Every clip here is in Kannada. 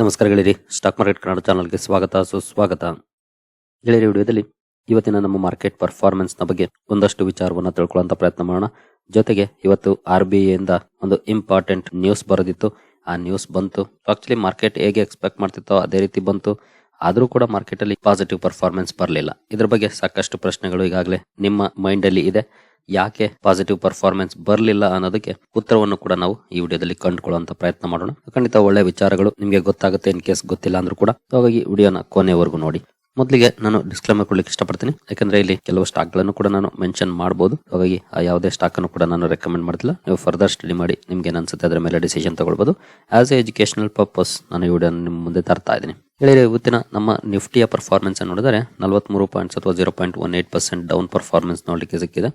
ನಮಸ್ಕಾರ ಗೆಳೆಯರಿ. ಸ್ಟಾಕ್ ಮಾರ್ಕೆಟ್ ಕನ್ನಡ ಚಾನಲ್ಗೆ ಸ್ವಾಗತ, ಸುಸ್ವಾಗತ. ಗೆಳೆಯರಿ, ವಿಡಿಯೋದಲ್ಲಿ ಇವತ್ತಿನ ನಮ್ಮ ಮಾರ್ಕೆಟ್ ಪರ್ಫಾರ್ಮೆನ್ಸ್ನ ಬಗ್ಗೆ ಒಂದಷ್ಟು ವಿಚಾರವನ್ನು ತಿಳ್ಕೊಳ್ಳುವಂತ ಪ್ರಯತ್ನ ಮಾಡೋಣ. ಜೊತೆಗೆ ಇವತ್ತು ಆರ್ ಬಿ ಇಂದ ಒಂದು ಇಂಪಾರ್ಟೆಂಟ್ ನ್ಯೂಸ್ ಬರೆದಿತ್ತು. ಆ ನ್ಯೂಸ್ ಬಂತು. ಆಕ್ಚುಲಿ ಮಾರ್ಕೆಟ್ ಹೇಗೆ ಎಕ್ಸ್ಪೆಕ್ಟ್ ಮಾಡ್ತಿತ್ತೋ ಅದೇ ರೀತಿ ಬಂತು. ಆದರೂ ಕೂಡ ಮಾರ್ಕೆಟಲ್ಲಿ ಪಾಸಿಟಿವ್ ಪರ್ಫಾರ್ಮೆನ್ಸ್ ಬರಲಿಲ್ಲ. ಇದ್ರ ಬಗ್ಗೆ ಸಾಕಷ್ಟು ಪ್ರಶ್ನೆಗಳು ಈಗಾಗಲೇ ನಿಮ್ಮ ಮೈಂಡಲ್ಲಿ ಇದೆ. ಯಾಕೆ ಪಾಸಿಟಿವ್ ಪರ್ಫಾರ್ಮೆನ್ಸ್ ಬರಲಿಲ್ಲ ಅನ್ನೋದಕ್ಕೆ ಉತ್ತರವನ್ನು ಕೂಡ ನಾವು ಈ ವಿಡಿಯೋದಲ್ಲಿ ಕಂಡುಕೊಳ್ಳುವಂತ ಪ್ರಯತ್ನ ಮಾಡೋಣ. ಖಂಡಿತ ಒಳ್ಳೆ ವಿಚಾರಗಳು ನಿಮಗೆ ಗೊತ್ತಾಗುತ್ತೆ, ಇನ್ ಕೇಸ್ ಗೊತ್ತಿಲ್ಲ ಅಂದ್ರೂ ಕೂಡ. ಹಾಗಾಗಿ ವಿಡಿಯೋನ ಕೊನೆವರೆಗೂ ನೋಡಿ. ಮೊದಲಿಗೆ ನಾನು ಡಿಸ್ಕ್ಲೇಮರ್ ಕೊಡ್ಲಿಕ್ಕೆ ಇಷ್ಟಪಡ್ತೀನಿ. ಯಾಕಂದ್ರೆ ಇಲ್ಲಿ ಕೆಲವು ಸ್ಟಾಕ್ಗಳನ್ನು ಕೂಡ ನಾನು ಮೆನ್ಷನ್ ಮಾಡಬಹುದು ಹಾಗಾಗಿ ಆ ಯಾವುದೇ ಸ್ಟಾಕ್ ಅನ್ನು ಕೂಡ ನಾನು ರೆಕಮೆಂಡ್ ಮಾಡ್ತಿಲ್ಲ. ನೀವು ಫರ್ದರ್ ಸ್ಟಡಿ ಮಾಡಿ ನಿಮ್ಗೆ ಅನ್ಸುತ್ತೆ ಅದರ ಮೇಲೆ ಡಿಸಿಷನ್ ತಗೊಳ್ಬಹುದು ಆಸ್ ಎ ಎಜುಕೇಶನಲ್ ಪರ್ಪಸ್ ನಾನು ಈ ವಿಡಿಯೋ ನಿಮ್ಮ ಮುಂದೆ ತರ್ತಾ ಇದ್ದೀನಿ. ಹೇಳಿದ್ರೆ ಇವತ್ತಿನ ನಮ್ಮ ನಿಫ್ಟಿಯ ಪರ್ಫಾರ್ಮೆನ್ಸ್ ನೋಡಿದರೆ ನಲವತ್ಮೂರು ಪಾಯಿಂಟ್ಸ್ ಅಥವಾ zero point one eight percent down performance ನೋಡಲಿಕ್ಕೆ ಸಿಕ್ಕಿದೆ.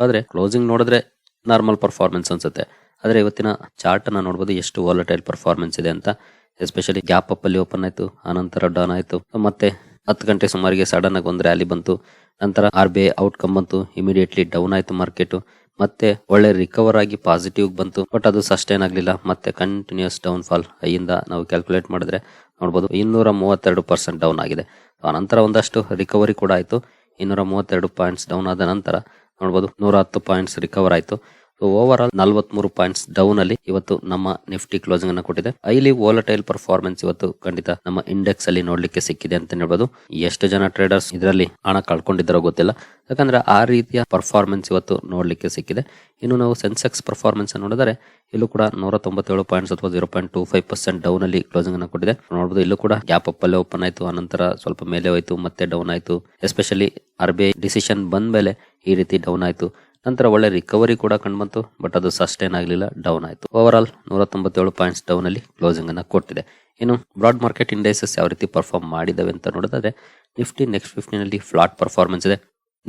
ಆದ್ರೆ ಕ್ಲೋಸಿಂಗ್ ನೋಡಿದ್ರೆ ನಾರ್ಮಲ್ ಪರ್ಫಾರ್ಮೆನ್ಸ್ ಅನ್ಸುತ್ತೆ. ಆದರೆ ಇವತ್ತಿನ ಚಾರ್ಟನ್ನು ನೋಡ್ಬೋದು ಎಷ್ಟು ವಾಲಟೈಲ್ ಪರ್ಫಾರ್ಮೆನ್ಸ್ ಇದೆ ಅಂತ. ಎಸ್ಪೆಷಲಿ ಗ್ಯಾಪ್ ಅಪ್ ಅಲ್ಲಿ ಓಪನ್ ಆಯಿತು, ಆನಂತರ ಡೌನ್ ಆಯಿತು. ಮತ್ತೆ ಹತ್ತು ಗಂಟೆ ಸುಮಾರಿಗೆ ಸಡನ್ ಆಗಿ ಒಂದು ರ್ಯಾಲಿ ಬಂತು. ನಂತರ ಆರ್ ಬಿ ಐ ಔಟ್ಕಮ್ ಬಂತು ಇಮಿಡಿಯೇಟ್ಲಿ ಡೌನ್ ಆಯಿತು ಮಾರ್ಕೆಟ್ ಮತ್ತೆ ಒಳ್ಳೆ ರಿಕವರ್ ಆಗಿ ಪಾಸಿಟಿವ್ ಬಂತು. ಬಟ್ ಅದು ಸಸ್ಟೈನ್ ಆಗಲಿಲ್ಲ. ಮತ್ತೆ ಕಂಟಿನ್ಯೂಸ್ ಡೌನ್ ಫಾಲ್ ಐಯಿಂದ ನಾವು ಕ್ಯಾಲ್ಕುಲೇಟ್ ಮಾಡಿದ್ರೆ ನೋಡಬಹುದು ಇನ್ನೂರ ಮೂವತ್ತೆರಡು ಪರ್ಸೆಂಟ್ ಡೌನ್ ಆಗಿದೆ. ಆನಂತರ ಒಂದಷ್ಟು ರಿಕವರಿ ಕೂಡ ಆಯಿತು. ಇನ್ನೂರ ಮೂವತ್ತೆರಡು ಪಾಯಿಂಟ್ಸ್ ಡೌನ್ ಆದ ನಂತರ ನೋಡಬಹುದು ನೂರ ಹತ್ತು ಪಾಯಿಂಟ್ಸ್ ರಿಕವರ್ ಆಯ್ತು. ಓವರ್ ಆಲ್ ನಲವತ್ಮೂರು ಪಾಯಿಂಟ್ಸ್ ಡೌನ್ ಅಲ್ಲಿ ಇವತ್ತು ನಮ್ಮ ನಿಫ್ಟಿ ಕ್ಲೋಸಿಂಗ್ ಅನ್ನು ಕೊಟ್ಟಿದೆ. ಐಲಿ ವೋಲಟೈಲ್ ಪರ್ಫಾರ್ಮೆನ್ಸ್ ಇವತ್ತು ಖಂಡಿತ ನಮ್ಮ ಇಂಡೆಕ್ಸ್ ಅಲ್ಲಿ ನೋಡ್ಲಿಕ್ಕೆ ಸಿಕ್ಕಿದೆ ಅಂತ ಹೇಳ್ಬೋದು. ಎಷ್ಟು ಜನ ಟ್ರೇಡರ್ಸ್ ಇದರಲ್ಲಿ ಹಣ ಕಳ್ಕೊಂಡಿದ್ದಾರೋ ಗೊತ್ತಿಲ್ಲ. ಯಾಕಂದ್ರೆ ಆ ರೀತಿಯ ಪರ್ಫಾರ್ಮೆನ್ಸ್ ಇವತ್ತು ನೋಡ್ಲಿಕ್ಕೆ ಸಿಕ್ಕಿದೆ. ಇನ್ನು ನಾವು ಸೆನ್ಸೆಕ್ಸ್ ಪರ್ಫಾರ್ಮೆನ್ಸ್ ನೋಡಿದರೆ, ಇಲ್ಲೂ ಕೂಡ ನೂರ ತೊಂಬತ್ತೇಳು ಪಾಯಿಂಟ್ಸ್ ಅಥವಾ zero point two five percent down ಅಲ್ಲಿ ಕ್ಲೋಸಿಂಗ್ ಅನ್ನು ಕೊಟ್ಟಿದೆ. ನೋಡಬಹುದು ಇಲ್ಲೂ ಕೂಡ ಗ್ಯಾಪ್ ಅಪ್ ಅಲ್ಲೇ ಓಪನ್ ಆಯಿತು. ಅನಂತರ ಸ್ವಲ್ಪ ಮೇಲೆ ಹೋಯಿತು, ಮತ್ತೆ ಡೌನ್ ಆಯಿತು. Especially R B I decision ಬಂದ ಮೇಲೆ ಈ ರೀತಿ ಡೌನ್ ಆಯ್ತು. ನಂತರ ಒಳ್ಳೆ ರಿಕವರಿ ಕೂಡ ಕಂಡುಬಂತು ಬಟ್ ಅದು ಸಸ್ಟೈನ್ ಆಗಲಿಲ್ಲ ಡೌನ್ ಆಯಿತು. ಓವರ್ ಆಲ್ ನೂರ ತೊಂಬತ್ತೇಳು ಪಾಯಿಂಟ್ಸ್ ಡೌನ್ ಅಲ್ಲಿ ಕ್ಲೋಸಿಂಗ್ ಅನ್ನು ಕೊಟ್ಟಿದೆ. ಇನ್ನು ಬ್ರಾಡ್ ಮಾರ್ಕೆಟ್ ಇಂಡೈಸಸ್ ಯಾವ ರೀತಿ ಪರ್ಫಾರ್ಮ್ ಮಾಡಿದವೆ ಅಂತ ನೋಡಿದ್ರೆ ನಿಫ್ಟಿ ನೆಕ್ಸ್ಟ್ ಫಿಫ್ಟಿನಲ್ಲಿ ಫ್ಲಾಟ್ ಪರ್ಫಾರ್ಮೆನ್ಸ್ ಇದೆ.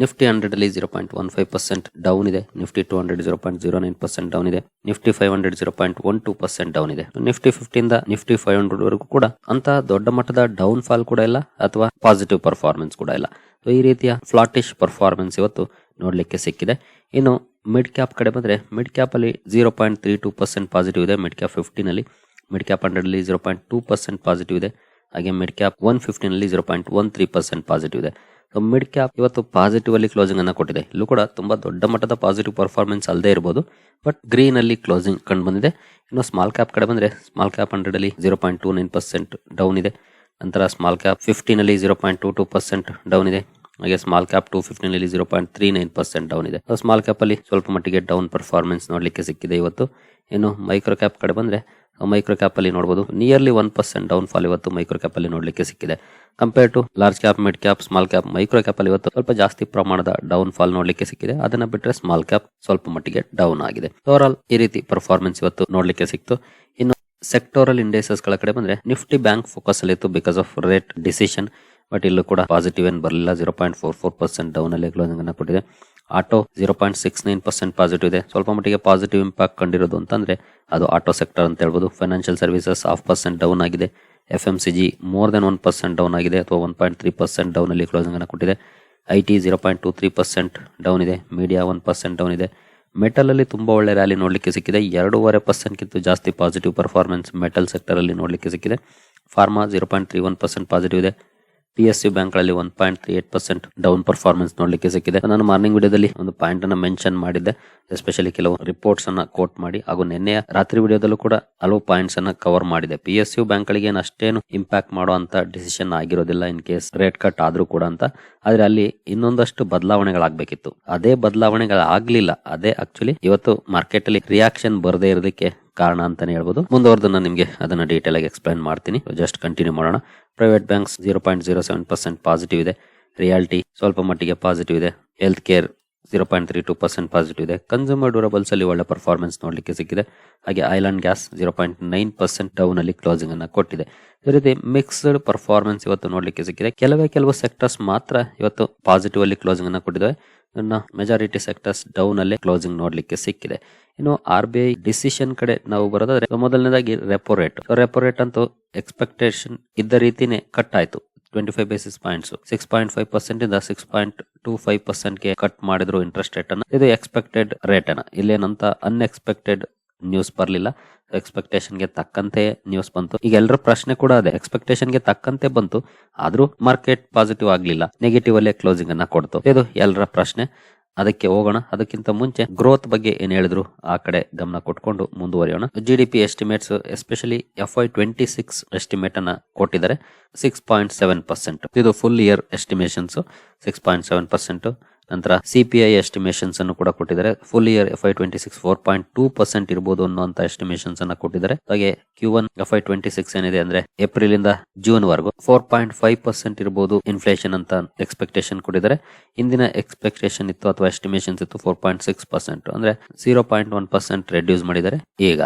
ನಿಫ್ಟಿ ಹಂಡ್ರೆಡ್ ಅಲ್ಲಿ zero point one five percent down ಇದೆ. Nifty two hundred zero point zero nine percent down ಇದೆ. Nifty five hundred zero point one two percent down ಇದೆ. ನಿಫ್ಟಿ ಫಿಫ್ಟಿಯಿಂದ ನಿಫ್ಟಿ ಫೈವ್ ಹಂಡ್ರೆಡ್ ವರೆಗೂ ಕೂಡ ಅಂತ ದೊಡ್ಡ ಮಟ್ಟದ ಡೌನ್ ಫಾಲ್ ಕೂಡ ಇಲ್ಲ, ಅಥವಾ ಪಾಸಿಟಿವ್ ಪರ್ಫಾರ್ಮೆನ್ಸ್ ಕೂಡ ಇಲ್ಲ. ಸೊ ಈ ರೀತಿಯ ಫ್ಲಾಟಿಶ್ ಪರ್ಫಾರ್ಮೆನ್ಸ್ ಇವತ್ತು ನೋಡ್ಲಿಕ್ಕೆ ಸಿಕ್ಕಿದೆ. ಇನ್ನು ಮಿಡ್ ಕ್ಯಾಪ್ ಕಡೆ ಬಂದರೆ mid ಕ್ಯಾಪಲ್ಲಿ zero point three two percent positive ಇದೆ ಮಿಡ್ ಕ್ಯಾಪ್ ಫಿಫ್ಟಿನಲ್ಲಿ ಮಿಡ್ ಕ್ಯಾಪ್ ಹಂಡ್ರೆಡ್ ಅಲ್ಲಿ zero point two percent positive ಇದೆ. ಹಾಗೆ mid cap one ಫಿಫ್ಟಿನಲ್ಲಿ zero point one three percent positive ಇದೆ. ಸೊ ಮಿಡ್ ಕ್ಯಾಪ್ ಇವತ್ತು ಪಾಸಿಟಿವ್ ಅಲ್ಲಿ ಕ್ಲೋಸಿಂಗ್ ಅನ್ನು ಕೊಟ್ಟಿದೆ. ಇಲ್ಲೂ ಕೂಡ ತುಂಬ ದೊಡ್ಡ ಮಟ್ಟದ ಪಾಸಿಟಿವ್ ಪರ್ಫಾರ್ಮೆನ್ಸ್ ಅಲ್ಲದೆ ಇರಬಹುದು ಬಟ್ ಗ್ರೀನ್ ಅಲ್ಲಿ ಕ್ಲೋಸಿಂಗ್ ಕಂಡು ಬಂದಿದೆ. ಇನ್ನು ಸ್ಮಾಲ್ ಕ್ಯಾಪ್ ಕಡೆ ಬಂದರೆ ಸ್ಮಾಲ್ ಕ್ಯಾಪ್ ಹಂಡ್ರೆಡ್ ಅಲ್ಲಿ zero point two nine percent down ಇದೆ. ನಂತರ small cap ಫಿಫ್ಟಿನಲ್ಲಿ zero point two two percent down ಇದೆ. ಹಾಗೆ ಸ್ಮಾಲ್ ಕ್ಯಾಪ್ ಟೂ ಫಿಫ್ಟೀನ್ ಅಲ್ಲಿ zero point three nine percent down ಇದೆ. ಸ್ಮಾಲ್ ಕ್ಯಾಪ್ ಅಲ್ಲಿ ಸ್ವಲ್ಪ ಮಟ್ಟಿಗೆ ಡೌನ್ ಪರ್ಫಾರ್ಮೆನ್ಸ್ ನೋಡಲಿಕ್ಕೆ ಸಿಕ್ಕಿದೆ ಇವತ್ತು. ಇನ್ನು ಮೈಕ್ರೋ ಕ್ಯಾಪ್ ಕಡೆ ಬಂದ್ರೆ ಮೈಕ್ರೋ ಕ್ಯಾಪ್ ಅಲ್ಲಿ ನೋಡಬಹುದು nearly one percent down fall ಇವತ್ತು ಮೈಕ್ರೋ ಕ್ಯಾಪ್ ಅಲ್ಲಿ ನೋಡ್ಲಿಕ್ಕೆ ಸಿಕ್ಕಿದೆ. Compare to large cap mid cap small cap micro cap ಅಲ್ಲಿ ಇವತ್ತು ಸ್ವಲ್ಪ ಜಾಸ್ತಿ ಪ್ರಮಾಣದ ಡೌನ್ ಫಾಲ್ ನೋಡಲಿಕ್ಕೆ ಸಿಕ್ಕಿದೆ. ಅದನ್ನ ಬಿಟ್ಟರೆ ಸ್ಮಾಲ್ ಕ್ಯಾಪ್ ಸ್ವಲ್ಪ ಮಟ್ಟಿಗೆ ಡೌನ್ ಆಗಿದೆ. ಓವರ್ ಆಲ್ ಈ ರೀತಿ ಪರ್ಫಾರ್ಮೆನ್ಸ್ ಇವತ್ತು ನೋಡಲಿಕ್ಕೆ ಸಿಕ್ತು. ಇನ್ನು ಸೆಕ್ಟೋರಲ್ ಇಂಡೇಸಸ್ಗಳ ಕಡೆ ಬಂದ್ರೆ ನಿಫ್ಟಿ ಬ್ಯಾಂಕ್ ಫೋಕಸ್ ಅಲ್ಲಿ ಇತ್ತು because of rate decision but ಇಲ್ಲೂ ಕೂಡ ಪಾಸಿಟಿವ್ ಏನು ಬರಲಿಲ್ಲ. Zero point four four percent down ಅಲ್ಲಿ ಕ್ಲೋಸಿಂಗ್ ಅನ್ನ ಕೊಟ್ಟಿದೆ. Auto zero point six nine percent positive ಇದೆ. ಸ್ವಲ್ಪ ಮಟ್ಟಿಗೆ ಪಾಸಿಟಿವ್ ಇಂಪ್ಯಾಕ್ಟ್ ಕಂಡಿರೋದು ಅಂತಂದ್ರೆ ಅದು ಆಟೋ ಸೆಕ್ಟರ್ ಅಂತ ಹೇಳ್ಬೋದು. Financial services half percent down ಆಗಿದೆ. F M C G more than one percent down ಆಗಿದೆ ಅಥವಾ one point three percent down ಅಲ್ಲಿ ಕ್ಲೋಸಿಂಗ್ ಅನ್ನು ಕೊಟ್ಟಿದೆ. I T zero point two three percent down ಇದೆ. ಮೀಡಿಯಾ ಒನ್ ಪರ್ಸೆಂಟ್ ಡೌನ್ ಇದೆ. ಮೆಟಲ್ ಅಲ್ಲಿ ತುಂಬಾ ಒಳ್ಳೆ ರ್ಯಾಲಿ ನೋಡಲಿಕ್ಕೆ ಸಿಕ್ಕಿದೆ. ಎರಡೂವರೆ ಪರ್ಸೆಂಟ್ ಕಿಂತ ಜಾಸ್ತಿ ಪಾಸಿಟಿವ್ ಪರ್ಫಾರ್ಮೆನ್ಸ್ ಮೆಟಲ್ ಸೆಕ್ಟರ್ ಅಲ್ಲಿ ನೋಡಲಿಕ್ಕೆ ಸಿಕ್ಕಿದೆ. Pharma zero point three one percent positive ಇದೆ. ಪಿ ಎಸ್ ಯು ಬ್ಯಾಂಕ್ಗಳಲ್ಲಿ one point three eight percent down performance ನೋಡಲಿಕ್ಕೆ ಸಿಕ್ಕಿದೆ. ನಾನು ಮಾರ್ನಿಂಗ್ ವಿಡಿಯೋದಲ್ಲಿ ಒಂದು ಪಾಯಿಂಟ್ ಅನ್ನ ಮೆನ್ಷನ್ ಮಾಡಿದ್ದೆ. ಎಸ್ಪೆಷಲಿ ಕೆಲವು ರಿಪೋರ್ಟ್ಸ್ ಅನ್ನ ಕೋಟ್ ಮಾಡಿ ಹಾಗೂ ನಿನ್ನೆಯ ರಾತ್ರಿ ವಿಡಿಯೋದಲ್ಲೂ ಕೂಡ ಹಲವು ಪಾಯಿಂಟ್ಸ್ ಅನ್ನ ಕವರ್ ಮಾಡಿದೆ. ಪಿ ಎಸ್ ಯು ಬ್ಯಾಂಕ್ ಗಳಿಗೆ ಏನು ಅಷ್ಟೇನು ಇಂಪ್ಯಾಕ್ಟ್ ಮಾಡುವಂತ ಡಿಸಿಷನ್ ಆಗಿರೋದಿಲ್ಲ ಇನ್ ಕೇಸ್ ರೇಟ್ ಕಟ್ ಆದ್ರೂ ಕೂಡ ಅಂತ. ಆದ್ರೆ ಅಲ್ಲಿ ಇನ್ನೊಂದಷ್ಟು ಬದಲಾವಣೆಗಳಾಗಬೇಕಿತ್ತು. ಅದೇ ಬದಲಾವಣೆಗಳಾಗ್ಲಿಲ್ಲ. ಅದೇ ಆಕ್ಚುಲಿ ಇವತ್ತು ಮಾರ್ಕೆಟ್ ಅಲ್ಲಿ ರಿಯಾಕ್ಷನ್ ಬರದೇ ಇರೋದಕ್ಕೆ ಕಾರಣ ಅಂತಾನೆ ಹೇಳ್ಬೋದು. ಮುಂದುವರೆದನ್ನ ನಿಮಗೆ ಅದನ್ನ ಡೀಟೇಲ್ ಆಗಿ ಎಕ್ಸ್ಪ್ಲೈನ್ ಮಾಡ್ತೀನಿ. ಜಸ್ಟ್ ಕಂಟಿನ್ಯೂ ಮಾಡೋಣ. Private banks zero point zero seven percent positive ಇದೆ. ರಿಯಾಲಿಟಿ ಸ್ವಲ್ಪ ಮಟ್ಟಿಗೆ ಪಾಸಿಟಿವ್ ಇದೆ. Health care zero point three two percent positive ಇದೆ. ಕನ್ಸ್ಯೂಮರ್ ಡ್ಯೂರಬಲ್ಸ್ ಅಲ್ಲಿ ಒಳ್ಳೆ ಪರ್ಫಾರ್ಮೆನ್ಸ್ ನೋಡಲಿಕ್ಕೆ ಸಿಕ್ಕಿದೆ. ಹಾಗೆ oil and gas zero point nine percent down ಅಲ್ಲಿ ಕ್ಲೋಸಿಂಗ್ ಅನ್ನು ಕೊಟ್ಟಿದೆ. ಈ ರೀತಿ ಮಿಕ್ಸ್ಡ್ ಪರ್ಫಾರ್ಮೆನ್ಸ್ ಇವತ್ತು ನೋಡಲಿಕ್ಕೆ ಸಿಕ್ಕಿದೆ. ಕೆಲವೇ ಕೆಲವು ಸೆಕ್ಟರ್ಸ್ ಮಾತ್ರ ಇವತ್ತು ಪಾಸಿಟಿವ್ ಅಲ್ಲಿ ಕ್ಲೋಸಿಂಗ್ ಅನ್ನು ಕೊಟ್ಟಿದ್ದಾವೆ. ಇನ್ನು ಮೆಜಾರಿಟಿ ಸೆಕ್ಟರ್ಸ್ ಡೌನ್ ಅಲ್ಲಿ ಕ್ಲೋಸಿಂಗ್ ನೋಡ್ಲಿಕ್ಕೆ ಸಿಕ್ಕಿದೆ. ಇನ್ನು ಆರ್ ಬಿ ಐ ಡಿಸಿಷನ್ ಕಡೆ ನಾವು ಬರೋದಾದ್ರೆ, ಮೊದಲನೇದಾಗಿ ರೆಪೋ ರೇಟ್ ರೆಪೋ ರೇಟ್ ಅಂತೂ ಎಕ್ಸ್ಪೆಕ್ಟೇಷನ್ ಇದ್ದ ರೀತಿನೇ ಕಟ್ ಆಯ್ತು. Twenty five basis points six point five percent ಇಂದ ಸಿಕ್ಸ್ ಪಾಯಿಂಟ್ ಟೂ ಫೈವ್ ಪರ್ಸೆಂಟ್ಗೆ ಕಟ್ ಮಾಡಿದ್ರು ಇಂಟ್ರೆಸ್ಟ್ ರೇಟ್ ಅನ್ನ. ಇದು ಎಕ್ಸ್ಪೆಕ್ಟೆಡ್ ರೇಟ್ ಅನ್ನ. ಇಲ್ಲೇನಂತ ಅನ್ಎಕ್ಸ್ಪೆಕ್ಟೆಡ್ ನ್ಯೂಸ್ ಬರಲಿಲ್ಲ. ಎಕ್ಸ್ಪೆಕ್ಟೇಷನ್ಗೆ ತಕ್ಕಂತೆ ನ್ಯೂಸ್ ಬಂತು. ಈಗ ಎಲ್ಲರ ಪ್ರಶ್ನೆ ಕೂಡ ಅದೇ. ಎಕ್ಸ್ಪೆಕ್ಟೇಷನ್ಗೆ ತಕ್ಕಂತೆ ಬಂತು. ಆದರೂ ಮಾರ್ಕೆಟ್ ಪಾಸಿಟಿವ್ ಆಗಲಿಲ್ಲ. ನೆಗೆಟಿವ್ ಅಲ್ಲೇ ಕ್ಲೋಸಿಂಗ್ ಅನ್ನ ಕೊಡ್ತು. ಇದು ಎಲ್ಲರ ಪ್ರಶ್ನೆ. ಅದಕ್ಕೆ ಹೋಗೋಣ. ಅದಕ್ಕಿಂತ ಮುಂಚೆ ಗ್ರೋತ್ ಬಗ್ಗೆ ಏನ್ ಹೇಳಿದ್ರು ಆ ಕಡೆ ಗಮನ ಕೊಟ್ಕೊಂಡು ಮುಂದುವರಿಯೋಣ. G D P estimates especially F Y twenty six estimate ಅನ್ನ ಕೊಟ್ಟಿದ್ದಾರೆ. ಸಿಕ್ಸ್ ಪಾಯಿಂಟ್ ಸೆವೆನ್ ಪರ್ಸೆಂಟ್ ಇದು full year estimations six point seven percent ನಂತರ ಸಿಪಿಐ ಎಸ್ಟಿಮೇಷನ್ಸ್ ಅನ್ನು ಕೂಡ ಕೊಟ್ಟಿದ್ದಾರೆ. Full year F Y twenty six four point two percent ಇರಬಹುದು ಅನ್ನುವಂತ ಎಸ್ಟಿಮೇಷನ್ಸ್ ಅನ್ನ ಕೊಟ್ಟಿದ್ದಾರೆ. ಹಾಗೆ Q one F Y twenty six ಏನಿದೆ ಅಂದ್ರೆ ಏಪ್ರಿಲ್ ಇಂದ ಜೂನ್ ವರೆಗೂ ಫೋರ್ ಪಾಯಿಂಟ್ ಫೈವ್ ಪರ್ಸೆಂಟ್ ಇರಬಹುದು ಇನ್ಫ್ಲೇಷನ್ ಅಂತ ಎಕ್ಸ್ಪೆಕ್ಟೇಷನ್ ಕೊಟ್ಟಿದ್ದಾರೆ. ಹಿಂದಿನ ಎಕ್ಸ್ಪೆಕ್ಟೇಷನ್ ಇತ್ತು ಅಥವಾ ಎಸ್ಟಿಮೇಷನ್ಸ್ ಇತ್ತು ಫೋರ್ ಪಾಯಿಂಟ್ ಸಿಕ್ಸ್ ಪರ್ಸೆಂಟ್ ಅಂದ್ರೆ zero point one percent reduce ಮಾಡಿದ್ದಾರೆ. ಈಗ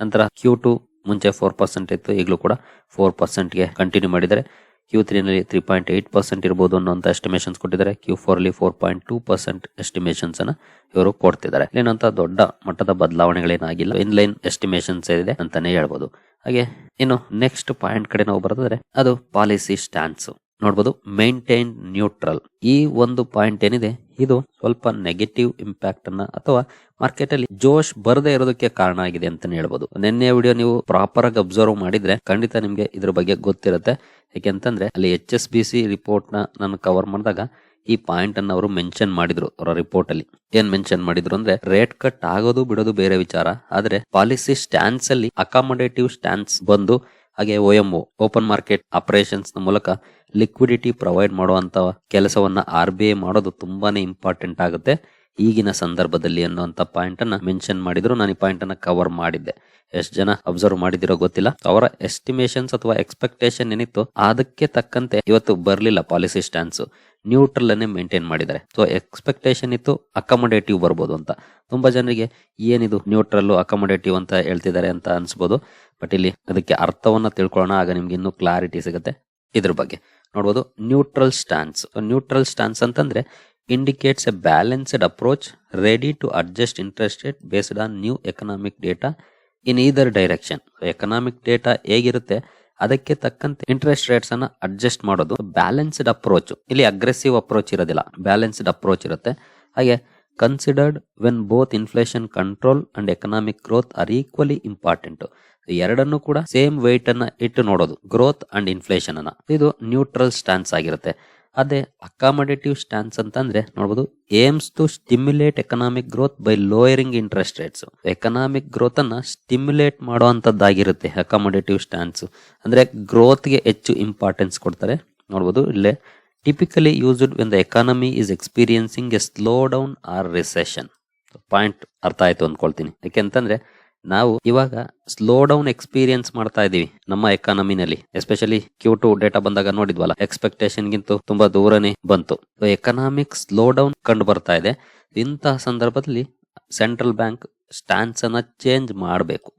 ನಂತರ ಕ್ಯೂ ಟು ಮುಂಚೆ ಫೋರ್ ಪರ್ಸೆಂಟ್ ಇತ್ತು, ಈಗಲೂ ಕೂಡ ಫೋರ್ ಪರ್ಸೆಂಟ್ಗೆ ಕಂಟಿನ್ಯೂ ಮಾಡಿದ್ದಾರೆ. ಕ್ಯೂ ತ್ರೀನಲ್ಲಿ ತ್ರೀ ಪಾಯಿಂಟ್ ಏಟ್ ಪರ್ಸೆಂಟ್ ಇರಬಹುದು ಅನ್ನೋಂಥ ಎಸ್ಟಿಮೇಷನ್ಸ್ ಕೊಟ್ಟಿದ್ದಾರೆ. Q ಫೋರ್ಲಿ four point two percent estimations ಅನ್ನ ಇವರು ಕೊಡ್ತಿದ್ದಾರೆ. ಏನಂತ ದೊಡ್ಡ ಮಟ್ಟದ ಬದಲಾವಣೆಗಳೇನಾಗಿಲ್ಲ. ಇನ್ಲೈನ್ ಎಸ್ಟಿಮೇಷನ್ಸ್ ಇದೆ ಅಂತಾನೆ ಹೇಳ್ಬೋದು. ಹಾಗೆ ಇನ್ನು ನೆಕ್ಸ್ಟ್ ಪಾಯಿಂಟ್ ಕಡೆ ನಾವು ಬರೋದಾದ್ರೆ ಅದು ಪಾಲಿಸಿ ಸ್ಟ್ಯಾನ್ಸ್ ನೋಡ್ಬೋದು ಮೈಂಟೈನ್ ನ್ಯೂಟ್ರಲ್ ಈ ಒಂದು ಪಾಯಿಂಟ್ ಏನಿದೆ, ಇದು ಸ್ವಲ್ಪ ನೆಗೆಟಿವ್ ಇಂಪ್ಯಾಕ್ಟ್ ಅನ್ನ ಅಥವಾ ಮಾರ್ಕೆಟ್ ಅಲ್ಲಿ ಜೋಶ್ ಬರದೇ ಇರೋದಕ್ಕೆ ಕಾರಣ ಆಗಿದೆ ಅಂತಾನೆ ಹೇಳ್ಬೋದು. ನಿನ್ನೆ ವಿಡಿಯೋ ನೀವು ಪ್ರಾಪರ್ ಆಗಿ ಅಬ್ಸರ್ವ್ ಮಾಡಿದ್ರೆ ಖಂಡಿತ ನಿಮ್ಗೆ ಇದ್ರ ಬಗ್ಗೆ ಗೊತ್ತಿರುತ್ತೆ. ಯಾಕೆಂತಂದ್ರೆ ಅಲ್ಲಿ ಎಚ್ ಎಸ್ ಬಿ ಸಿ ರಿಪೋರ್ಟ್ನ ನಾನು ಕವರ್ ಮಾಡಿದಾಗ ಈ ಪಾಯಿಂಟ್ ಅನ್ನ ಅವರು ಮೆನ್ಷನ್ ಮಾಡಿದ್ರು ಅವರ ರಿಪೋರ್ಟ್ ಅಲ್ಲಿ. ಏನ್ ಮೆನ್ಷನ್ ಮಾಡಿದ್ರು ಅಂದ್ರೆ ರೇಟ್ ಕಟ್ ಆಗೋದು ಬಿಡೋದು ಬೇರೆ ವಿಚಾರ. ಆದ್ರೆ ಪಾಲಿಸಿ ಸ್ಟ್ಯಾನ್ಸ್ ಅಲ್ಲಿ ಅಕಾಮಡೇಟಿವ್ ಸ್ಟ್ಯಾನ್ಸ್ ಬಂದು ಹಾಗೆ O M open market operations ಮೂಲಕ ಲಿಕ್ವಿಡಿಟಿ ಪ್ರೊವೈಡ್ ಮಾಡುವಂತ ಕೆಲಸವನ್ನ ಆರ್ ಬಿ ಐ ಮಾಡೋದು ತುಂಬಾನೇ ಇಂಪಾರ್ಟೆಂಟ್ ಆಗುತ್ತೆ. ಈಗಿನ ಸಂದರ್ಭದಲ್ಲಿ ಅನ್ನುವಂತ ಪಾಯಿಂಟ್ ಅನ್ನ ಮೆನ್ಷನ್ ಮಾಡಿದ್ರು. ನಾನು ಈ ಪಾಯಿಂಟ್ ಅನ್ನ ಕವರ್ ಮಾಡಿದ್ದೆ. ಎಷ್ಟು ಜನ ಅಬ್ಸರ್ವ್ ಮಾಡಿದಿರೋ ಗೊತ್ತಿಲ್ಲ. ಅವರ ಎಸ್ಟಿಮೇಷನ್ಸ್ ಅಥವಾ ಎಕ್ಸ್ಪೆಕ್ಟೇಷನ್ ಏನಿತ್ತು, ಅದಕ್ಕೆ ತಕ್ಕಂತೆ ಇವತ್ತು ಬರಲಿಲ್ಲ ಪಾಲಿಸಿ ಸ್ಟ್ಯಾನ್ಸ್ ನ್ಯೂಟ್ರಲ್ ಅನ್ನೇ ಮೇಂಟೈನ್ ಮಾಡಿದ್ದಾರೆ. ಸೊ ಎಕ್ಸ್ಪೆಕ್ಟೇಷನ್ ಇತ್ತು ಅಕಮಡೇಟಿವ್ ಬರ್ಬೋದು ಅಂತ. ತುಂಬಾ ಜನರಿಗೆ ಏನಿದು ನ್ಯೂಟ್ರಲ್ ಅಕಮಡೇಟಿವ್ ಅಂತ ಹೇಳ್ತಿದ್ದಾರೆ ಅಂತ ಅನ್ಸ್ಬೋದು. ಬಟ್ ಇಲ್ಲಿ ಅದಕ್ಕೆ ಅರ್ಥವನ್ನ ತಿಳ್ಕೊಳ್ಳೋಣ, ಆಗ ನಿಮ್ಗೆ ಇನ್ನೂ ಕ್ಲಾರಿಟಿ ಸಿಗುತ್ತೆ. ಇದ್ರ ಬಗ್ಗೆ. ನೋಡ್ಬೋದು ನ್ಯೂಟ್ರಲ್ ಸ್ಟ್ಯಾನ್ಸ್ ನ್ಯೂಟ್ರಲ್ ಸ್ಟ್ಯಾನ್ಸ್ ಅಂತಂದ್ರೆ indicates a balanced approach ready to adjust interest rate based on new economic data in either direction economic data ಹೇಗಿರುತ್ತೆ, ಅದಕ್ಕೆ ತಕ್ಕಂತೆ ಇಂಟ್ರೆಸ್ಟ್ ರೇಟ್ಸ್ ಅನ್ನ ಅಡ್ಜಸ್ಟ್ ಮಾಡೋದು. ಬ್ಯಾಲೆನ್ಸ್ಡ್ ಅಪ್ರೋಚ್ ಇಲ್ಲಿ ಅಗ್ರೆಸಿವ್ ಅಪ್ರೋಚ್ ಇರೋದಿಲ್ಲ. ಬ್ಯಾಲೆನ್ಸ್ಡ್ ಅಪ್ರೋಚ್ ಇರುತ್ತೆ. ಹಾಗೆ considered when both inflation control and economic growth are equally important ಎರಡನ್ನು ಕೂಡ ಸೇಮ್ ವೆಯ್ಟ್ ಅನ್ನ ಇಟ್ಟು ನೋಡೋದು ಗ್ರೋತ್ ಅಂಡ್ ಇನ್ಫ್ಲೇಷನ್ ಅನ್ನ. ಇದು ನ್ಯೂಟ್ರಲ್ ಸ್ಟ್ಯಾನ್ಸ್ ಆಗಿರುತ್ತೆ. ಅದೇ ಅಕಾಮಡೇಟಿವ್ ಸ್ಟ್ಯಾನ್ಸ್ ಅಂತಂದ್ರೆ ನೋಡಬಹುದು aims to stimulate economic growth by lowering interest rates economic growth ಅನ್ನ ಸ್ಟಿಮ್ಯುಲೇಟ್ ಮಾಡುವಂತದ್ದಾಗಿರುತ್ತೆ ಅಕಾಮಡೇಟಿವ್ ಸ್ಟ್ಯಾನ್ಸ್ ಅಂದ್ರೆ growth ಗೆ ಹೆಚ್ಚು ಇಂಪಾರ್ಟೆನ್ಸ್ ಕೊಡ್ತಾರೆ. ನೋಡಬಹುದು ಇಲ್ಲೇ typically used when the economy is experiencing a slow down or recession point ಅರ್ಥ ಆಯ್ತು ಅಂದ್ಕೊಳ್ತೀನಿ ಯಾಕೆಂತಂದ್ರೆ, ನಾವು ಇವಾಗ ಸ್ಲೋ ಡೌನ್ ಎಕ್ಸ್ಪೀರಿಯನ್ಸ್ ಮಾಡ್ತಾ ಇದೀವಿ ನಮ್ಮ ಎಕಾನಮಿನಲ್ಲಿ ಎಸ್ಪೆಷಲಿ ಕ್ಯೂ ಟು ಡೇಟಾ ಬಂದಾಗ ನೋಡಿದ್ವಲ್ಲ ಎಕ್ಸ್ಪೆಕ್ಟೇಷನ್ ಗಿಂತ ತುಂಬಾ ದೂರನೇ ಬಂತು. ಎಕನಾಮಿಕ್ ಸ್ಲೋ ಡೌನ್ ಕಂಡು ಬರ್ತಾ ಇದೆ. ಇಂತಹ ಸಂದರ್ಭದಲ್ಲಿ ಸೆಂಟ್ರಲ್ ಬ್ಯಾಂಕ್ ಸ್ಟ್ಯಾನ್ಸ್ ಅನ್ನ ಚೇಂಜ್ ಮಾಡಬೇಕು.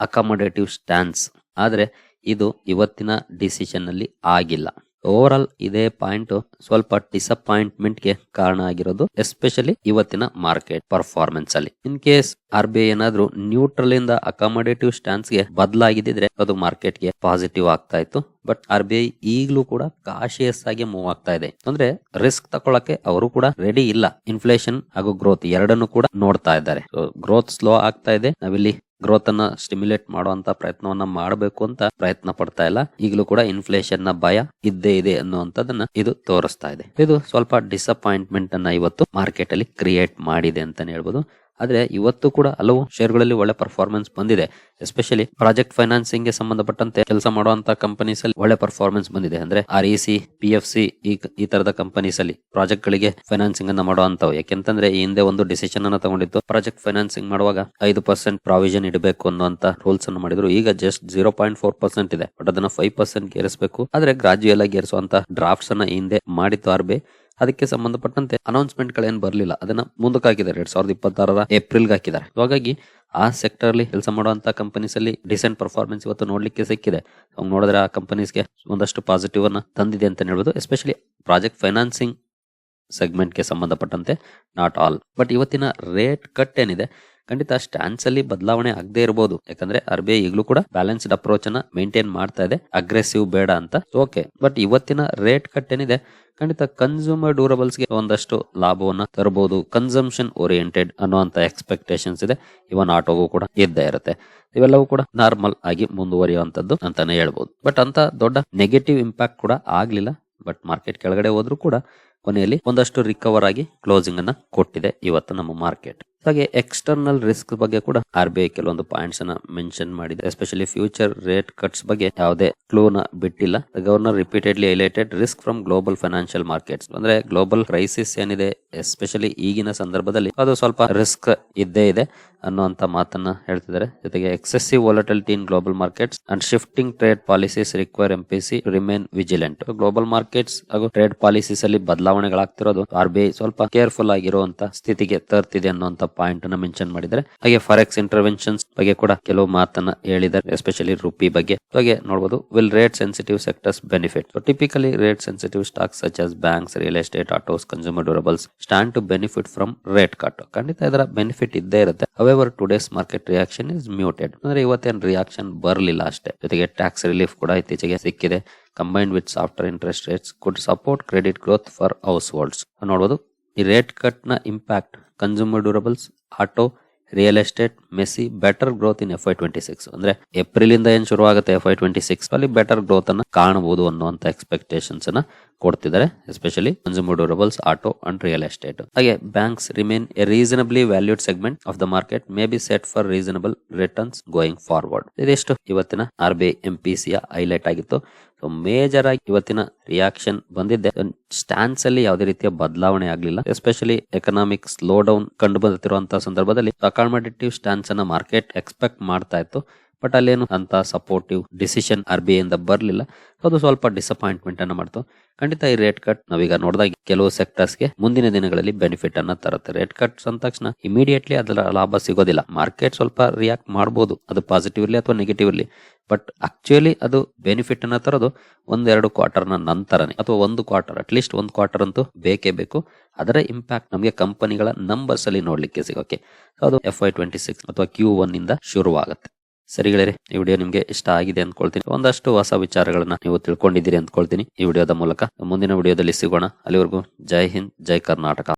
ಅಕಾಮಡೇಟಿವ್ ಸ್ಟ್ಯಾನ್ಸ್ ಆದರೆ, ಇದು ಇವತ್ತಿನ ಡಿಸಿಷನ್ ಅಲ್ಲಿ ಆಗಿಲ್ಲ. ಓವರ್ ಆಲ್ ಇದೇ ಪಾಯಿಂಟ್ ಸ್ವಲ್ಪ ಡಿಸಪಾಯಿಂಟ್ಮೆಂಟ್ಗೆ ಕಾರಣ ಆಗಿರೋದು ಎಸ್ಪೆಷಲಿ ಇವತ್ತಿನ ಮಾರ್ಕೆಟ್ ಪರ್ಫಾರ್ಮೆನ್ಸ್ ಅಲ್ಲಿ. In case R B I ಏನಾದ್ರೂ ನ್ಯೂಟ್ರಲ್ ಇಂದ ಅಕಾಮಡೇಟಿವ್ ಸ್ಟ್ಯಾನ್ಸ್ಗೆ ಬದಲಾಗಿದ್ರೆ ಅದು ಮಾರ್ಕೆಟ್ಗೆ ಪಾಸಿಟಿವ್ ಆಗ್ತಾ ಇತ್ತು. ಬಟ್ ಆರ್ ಬಿ ಐ ಈಗಲೂ ಕೂಡ ಕಾಶಿಯಸ್ ಆಗಿ ಮೂವ್ ಆಗ್ತಾ ಇದೆ. ಅಂದ್ರೆ ರಿಸ್ಕ್ ತಗೊಳಕ್ಕೆ ಅವರು ಕೂಡ ರೆಡಿ ಇಲ್ಲ. ಇನ್ಫ್ಲೇಷನ್ ಹಾಗೂ ಗ್ರೋತ್ ಎರಡನ್ನು ಕೂಡ ನೋಡ್ತಾ ಇದ್ದಾರೆ. ಗ್ರೋತ್ ಸ್ಲೋ ಆಗ್ತಾ ಇದೆ. ನಾವಿಲ್ಲಿ ಗ್ರೋತ್ ಅನ್ನ ಸ್ಟಿಮ್ಯುಲೇಟ್ ಮಾಡುವಂತ ಪ್ರಯತ್ನವನ್ನ ಮಾಡಬೇಕು ಅಂತ ಪ್ರಯತ್ನ ಪಡ್ತಾ ಇಲ್ಲ. ಈಗಲೂ ಕೂಡ ಇನ್ಫ್ಲೇಷನ್ನ ಭಯ ಇದ್ದೇ ಇದೆ ಅನ್ನುವಂಥದ್ದನ್ನ ಇದು ತೋರಿಸ್ತಾ ಇದೆ. ಇದು ಸ್ವಲ್ಪ ಡಿಸಪಾಯಿಂಟ್ಮೆಂಟ್ ಅನ್ನ ಇವತ್ತು ಮಾರ್ಕೆಟ್ ಅಲ್ಲಿ ಕ್ರಿಯೇಟ್ ಮಾಡಿದೆ ಅಂತಾನೆ ಹೇಳ್ಬೋದು. ಆದ್ರೆ ಇವತ್ತು ಕೂಡ ಹಲವು ಶೇರ್ಗಳಲ್ಲಿ ಒಳ್ಳೆ ಪರ್ಫಾರ್ಮೆನ್ಸ್ ಬಂದಿದೆ. ಎಸ್ಪೆಷಲಿ ಪ್ರಾಜೆಕ್ಟ್ ಫೈನಾನ್ಸಿಂಗ್ಗೆ ಸಂಬಂಧಪಟ್ಟಂತೆ ಕೆಲಸ ಮಾಡುವಂತ ಕಂಪನೀಸ್ ಅಲ್ಲಿ ಒಳ್ಳೆ ಪರ್ಫಾರ್ಮೆನ್ಸ್ ಬಂದಿದೆ. ಅಂದ್ರೆ R E C P F C ಈ ತರದ ಕಂಪನೀಸ್ ಅಲ್ಲಿ ಪ್ರಾಜೆಕ್ಟ್ ಗಳಿಗೆ ಫೈನಾನ್ಸಿಂಗ್ ಅನ್ನ ಮಾಡುವಂತವು ಯಾಕೆಂತಂದ್ರೆ ಈ ಹಿಂದೆ ಒಂದು ಡಿಸಿಷನ್ ಅನ್ನ ತಗೊಂಡಿತ್ತು ಪ್ರಾಜೆಕ್ಟ್ ಫೈನಾನ್ಸಿಂಗ್ ಮಾಡುವಾಗ ಐದು ಪರ್ಸೆಂಟ್ ಪ್ರಾವಿಷನ್ ಇಡಬೇಕು ಅನ್ನುವಂತ ರೂಲ್ಸ್ ಅನ್ನು ಮಾಡಿದ್ರು. ಈಗ just zero point four percent ಇದೆ. ಬಟ್ ಅದನ್ನ ಫೈವ್ ಪರ್ಸೆಂಟ್ ಏರಿಸಬೇಕು ಆದ್ರೆ ಗ್ರಾಜುಯಲ್ ಆಗಿ ಏರಿಸುವಂತ ಡ್ರಾಫ್ಟ್ಸ್ ಅನ್ನ ಹಿಂದೆ ಮಾಡಿತ್ತು ಆರ್ ಬಿ ಐ. ಅದಕ್ಕೆ ಸಂಬಂಧಪಟ್ಟಂತೆ ಅನೌನ್ಸ್ಮೆಂಟ್ ಗಳೇನು ಬರಲಿಲ್ಲ. ಅದನ್ನ ಮುಂದಕ್ಕೆ ಹಾಕಿದ್ದಾರೆ ಎರಡ್ ಸಾವಿರದ ಇಪ್ಪತ್ತಾರರ ಏಪ್ರಿಲ್ಗೆ ಹಾಕಿದ್ದಾರೆ. ಹಾಗಾಗಿ ಆ ಸೆಕ್ಟರ್ ಅಲ್ಲಿ ಕೆಲಸ ಮಾಡುವಂತ ಕಂಪನೀಸ್ ಅಲ್ಲಿ ಡಿಸೆಂಟ್ ಪರ್ಫಾರ್ಮೆನ್ಸ್ ಇವತ್ತು ನೋಡ್ಲಿಕ್ಕೆ ಸಿಕ್ಕಿದೆ. ಅವ್ ನೋಡಿದ್ರೆ ಆ ಕಂಪನೀಸ್ಗೆ ಒಂದಷ್ಟು ಪಾಸಿಟಿವ್ ಅನ್ನ ತಂದಿದೆ ಅಂತ ಹೇಳ್ಬೋದು. ಎಸ್ಪೆಷಲಿ ಪ್ರಾಜೆಕ್ಟ್ ಫೈನಾನ್ಸಿಂಗ್ ಸೆಗ್ಮೆಂಟ್ಗೆ ಸಂಬಂಧಪಟ್ಟಂತೆ ನಾಟ್ ಆಲ್ ಬಟ್ ಇವತ್ತಿನ ರೇಟ್ ಕಟ್ ಏನಿದೆ ಖಂಡಿತ ಸ್ಟ್ಯಾನ್ಸ್ ಅಲ್ಲಿ ಬದಲಾವಣೆ ಆಗದೆ ಇರಬಹುದು ಯಾಕಂದ್ರೆ ಆರ್ ಬಿ ಈಗಲೂ ಕೂಡ ಬ್ಯಾಲೆನ್ಸ್ಡ್ ಅಪ್ರೋಚ್ ಅನ್ನ ಮೇಂಟೈನ್ ಮಾಡ್ತಾ ಇದೆ. ಅಗ್ರೆಸಿವ್ ಬೇಡ ಅಂತ. ಓಕೆ ಬಟ್ ಇವತ್ತಿನ ರೇಟ್ ಕಟ್ ಏನಿದೆ? ಖಂಡಿತ ಕನ್ಸ್ಯೂಮರ್ ಡ್ಯೂರಬಲ್ಸ್ಗೆ ಒಂದಷ್ಟು ಲಾಭವನ್ನ ತರಬಹುದು ಕನ್ಸಂಪ್ಷನ್ ಓರಿಯೆಂಟೆಡ್ ಅನ್ನುವಂತ ಎಕ್ಸ್ಪೆಕ್ಟೇಷನ್ಸ್ ಇದೆ. ಇವನ್ ಆಟೋಗೂ ಕೂಡ ಇದ್ದೇ ಇರುತ್ತೆ. ಇವೆಲ್ಲವೂ ಕೂಡ ನಾರ್ಮಲ್ ಆಗಿ ಮುಂದುವರಿಯುವಂತದ್ದು ಅಂತಾನೆ ಹೇಳ್ಬಹುದು ಬಟ್ ಅಂತ ದೊಡ್ಡ ನೆಗೆಟಿವ್ ಇಂಪ್ಯಾಕ್ಟ್ ಕೂಡ ಆಗ್ಲಿಲ್ಲ. ಬಟ್ ಮಾರ್ಕೆಟ್ ಕೆಳಗಡೆ ಹೋದ್ರೂ ಕೂಡ ಕೊನೆಯಲ್ಲಿ ಒಂದಷ್ಟು ರಿಕವರ್ ಆಗಿ ಕ್ಲೋಸಿಂಗ್ ಅನ್ನ ಕೊಟ್ಟಿದೆ ಇವತ್ತು ನಮ್ಮ ಮಾರ್ಕೆಟ್ ಹಾಗೆ ಎಕ್ಸ್ಟರ್ನಲ್ ರಿಸ್ಕ್ ಬಗ್ಗೆ ಕೂಡ ಆರ್ ಬಿ ಐ ಕೆಲವೊಂದು ಪಾಯಿಂಟ್ಸ್ ಅನ್ನ ಮೆನ್ಷನ್ ಮಾಡಿದೆ. ಎಸ್ಪೆಷಲಿ ಫ್ಯೂಚರ್ ರೇಟ್ ಕಟ್ಸ್ ಬಗ್ಗೆ ಯಾವುದೇ ಕ್ಲೋ ನ ಬಿಟ್ಟಿಲ್ಲ. Governor repeatedly highlighted risk from global financial markets ಅಂದ್ರೆ ಗ್ಲೋಬಲ್ ಕ್ರೈಸಿಸ್ ಏನಿದೆ ಎಸ್ಪೆಷಲಿ ಈಗಿನ ಸಂದರ್ಭದಲ್ಲಿ ಅದು ಸ್ವಲ್ಪ ರಿಸ್ಕ್ ಇದ್ದೇ ಇದೆ. ಅನ್ನುವಂತ ಮಾತನ್ನ ಹೇಳ್ತಿದ್ದಾರೆ. ಜೊತೆಗೆ excessive volatility in global markets and shifting trade policies require MPC remain vigilant global markets ಹಾಗೂ ಟ್ರೇಡ್ ಪಾಲಿಸೀಸ್ ಅಲ್ಲಿ ಬದಲಾವಣೆಗಳಾಗ್ತಿರೋದು ಆರ್ ಬಿ ಐ ಸ್ವಲ್ಪ ಕೇರ್ಫುಲ್ ಆಗಿರುವಂತ ಸ್ಥಿತಿಗೆ ತರ್ತಿದೆ ಅನ್ನುವಂತ ಪಾಯಿಂಟ್ ಅನ್ನ ಮೆನ್ಷನ್ ಮಾಡಿದ್ದಾರೆ. ಹಾಗೆ ಫಾರೆಕ್ಸ್ ಇಂಟರ್ವೆನ್ಷನ್ಸ್ ಬಗ್ಗೆ ಕೂಡ ಕೆಲವು ಮಾತನ್ನ ಹೇಳಿದ್ದಾರೆ ಎಸ್ಪೆಷಲಿ ರುಪಿ ಬಗ್ಗೆ. ಹಾಗೆ ನೋಡಬಹುದು will rate sensitive sectors benefit so typically rate sensitive stocks such as banks real estate autos consumer durables stand to benefit from rate cut ಖಂಡಿತ ಇದರ ಬೆನಿಫಿಟ್ ಇದ್ದೇ ಇರುತ್ತೆ. However today's market reaction is muted ಅಂದ್ರೆ ಇವತ್ತೇನು ರಿಯಾಕ್ಷನ್ ಬರಲಿಲ್ಲ ಅಷ್ಟೇ. ಜೊತೆಗೆ ಟ್ಯಾಕ್ಸ್ ರಿಲೀಫ್ ಕೂಡ ಇತ್ತೀಚೆಗೆ ಸಿಕ್ಕಿದೆ. Combined with softer interest rates could support credit growth for households ನೋಡಬಹುದು ಈ rate ಕಟ್ನ impact consumer durables auto real estate may see better growth in F I twenty six ಅಂದ್ರೆ ಏಪ್ರಿಲ್ ಇಂದ ಏನ್ ಶುರು ಆಗುತ್ತೆ ಎಫ್ ಐ ಟ್ವೆಂಟಿ ಸಿಕ್ಸ್ ಅಲ್ಲಿ ಬೆಟರ್ ಗ್ರೋತ್ ಅನ್ನ ಕಾಣಬಹುದು ಅನ್ನುವಂತ ಎಕ್ಸ್ಪೆಕ್ಟೇಷನ್ಸ್ ಅನ್ನ ಕೊಡ್ತಿದ್ದಾರೆ especially consumer durables auto and real estate ಹಾಗೆ banks remain a reasonably valued segment of the market maybe set for reasonable returns going forward ಇದಿಷ್ಟು ಇವತ್ತಿನ R B M P highlight ಆಗಿತ್ತು. ಮೇಜರ್ ಆಗಿ ಇವತ್ತಿನ ರಿಯಾಕ್ಷನ್ ಬಂದಿದ್ದೆ. ಸ್ಟ್ಯಾನ್ಸ್ ಅಲ್ಲಿ ಯಾವುದೇ ರೀತಿಯ ಬದಲಾವಣೆ ಆಗಲಿಲ್ಲ. ಎಸ್ಪೆಷಲಿ ಎಕನಾಮಿಕ್ ಸ್ಲೋ ಡೌನ್ ಕಂಡು ಬಂದಿರುವಂತಹ ಸಂದರ್ಭದಲ್ಲಿ ಅಕಾಮಡೇಟಿವ್ ಸ್ಟ್ಯಾನ್ಸ್ ಅನ್ನ ಮಾರ್ಕೆಟ್ ಎಕ್ಸ್ಪೆಕ್ಟ್ ಮಾಡ್ತಾ ಇತ್ತು. ಬಟ್ ಅಲ್ಲೇನು ಅಂತ ಸಪೋರ್ಟಿವ್ ಡಿಸಿಷನ್ ಆರ್ ಬಿ ಇಂದ ಬರಲಿಲ್ಲ. ಅದು ಸ್ವಲ್ಪ ಡಿಸಪಾಯಿಂಟ್ಮೆಂಟ್ ಅನ್ನು ಮಾಡ್ತು. ಖಂಡಿತ ಈ ರೇಟ್ ಕಟ್ ನಾವೀಗ ನೋಡಿದಾಗ ಕೆಲವು ಸೆಕ್ಟರ್ಸ್ಗೆ ಮುಂದಿನ ದಿನಗಳಲ್ಲಿ ಬೆನಿಫಿಟ್ ಅನ್ನ ತರುತ್ತೆ. ರೇಟ್ ಕಟ್ಸ್ ಅಂದ ತಕ್ಷಣ ಇಮಿಡಿಯೇಟ್ಲಿ ಅದರ ಲಾಭ ಸಿಗೋದಿಲ್ಲ. ಮಾರ್ಕೆಟ್ ಸ್ವಲ್ಪ ರಿಯಾಕ್ಟ್ ಮಾಡಬಹುದು ಅದು ಪಾಸಿಟಿವ್ ಇರಲಿ ಅಥವಾ ನೆಗೆಟಿವ್ ಇರಲಿ. ಬಟ್ ಆಕ್ಚುಲಿ ಅದು ಬೆನಿಫಿಟ್ ಅನ್ನ ತರೋದು ಒಂದೆರಡು ಕ್ವಾರ್ಟರ್ ನಂತರನೇ. ಅಥವಾ ಒಂದು ಕ್ವಾರ್ಟರ್ ಅಟ್ಲೀಸ್ಟ್ ಒಂದು ಕ್ವಾರ್ಟರ್ ಅಂತೂ ಬೇಕೇ ಬೇಕು. ಅದರ ಇಂಪ್ಯಾಕ್ಟ್ ನಮಗೆ ಕಂಪನಿಗಳ ನಂಬರ್ಸ್ ಅಲ್ಲಿ ನೋಡ್ಲಿಕ್ಕೆ ಸಿಗೋಕೆ. ಅದು ಎಫ್ ಐ ಟ್ವೆಂಟಿ ಸಿಕ್ಸ್ ಅಥವಾ ಕ್ಯೂ ಒನ್ ಇಂದ ಶುರುವಾಗುತ್ತೆ. ಸರಿ ಗೆಳೆಯರೆ, ಈ ವಿಡಿಯೋ ನಿಮಗೆ ಇಷ್ಟ ಆಗಿದೆ ಅಂದ್ಕೊಳ್ತೀನಿ ಒಂದಷ್ಟು ಹೊಸ ವಿಚಾರಗಳನ್ನ ನೀವು ತಿಳ್ಕೊಂಡಿದ್ದೀರಿ ಅಂದ್ಕೊಳ್ತೀನಿ ಈ ವಿಡಿಯೋದ ಮೂಲಕ. ಮುಂದಿನ ವಿಡಿಯೋದಲ್ಲಿ ಸಿಗೋಣ. ಅಲ್ಲಿವರೆಗೂ ಜೈ ಹಿಂದ್, ಜೈ ಕರ್ನಾಟಕ.